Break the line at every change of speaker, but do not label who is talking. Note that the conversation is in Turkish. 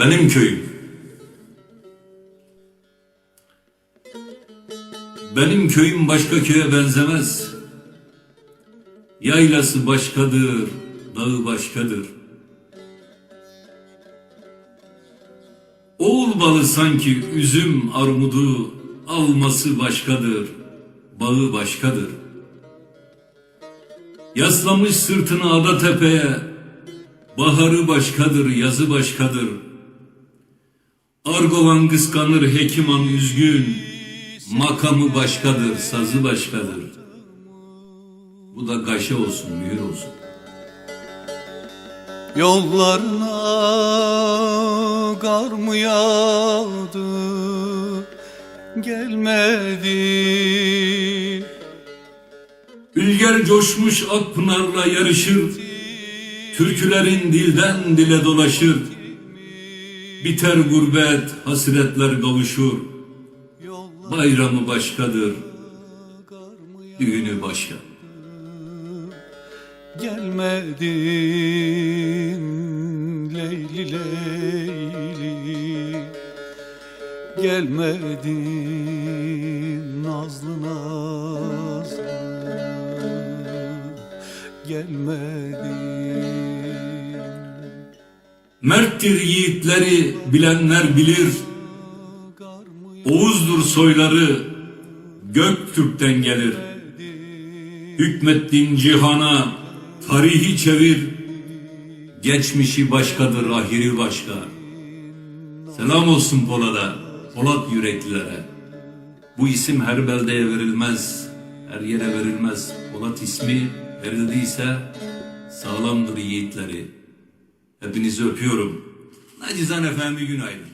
Benim köyüm. Benim köyüm başka köye benzemez. Yaylası başkadır, dağı başkadır. Balı sanki üzüm armudu, alması başkadır, bağı başkadır. Yaslamış sırtını ada tepeye, baharı başkadır, yazı başkadır. Argovan kıskanır, hekiman üzgün, makamı başkadır, sazı başkadır. Bu da gaşe olsun, mühür olsun.
Yollarına kar mı yağdı Gelmedi
Ülger coşmuş Akpınar'la yarışır, Türkülerin dilden dile dolaşır. Biter gurbet, hasretler kavuşur. Bayramı başkadır, düğünü başka.
Gelmedin Leyli Gelmedin Nazlı Nazlı Gelmedin
Merttir yiğitleri bilenler bilir. Oğuzdur soyları Göktürk'ten gelir. Hükmettin cihana tarihi çevir. Geçmişi başkadır ahiri başka. Selam olsun Polat'a, Polat yüreklilere. Bu isim her beldeye verilmez, her yere verilmez. Polat ismi verildiyse sağlamdır yiğitleri. Hepinizi öpüyorum. Nacizane efendi günaydın.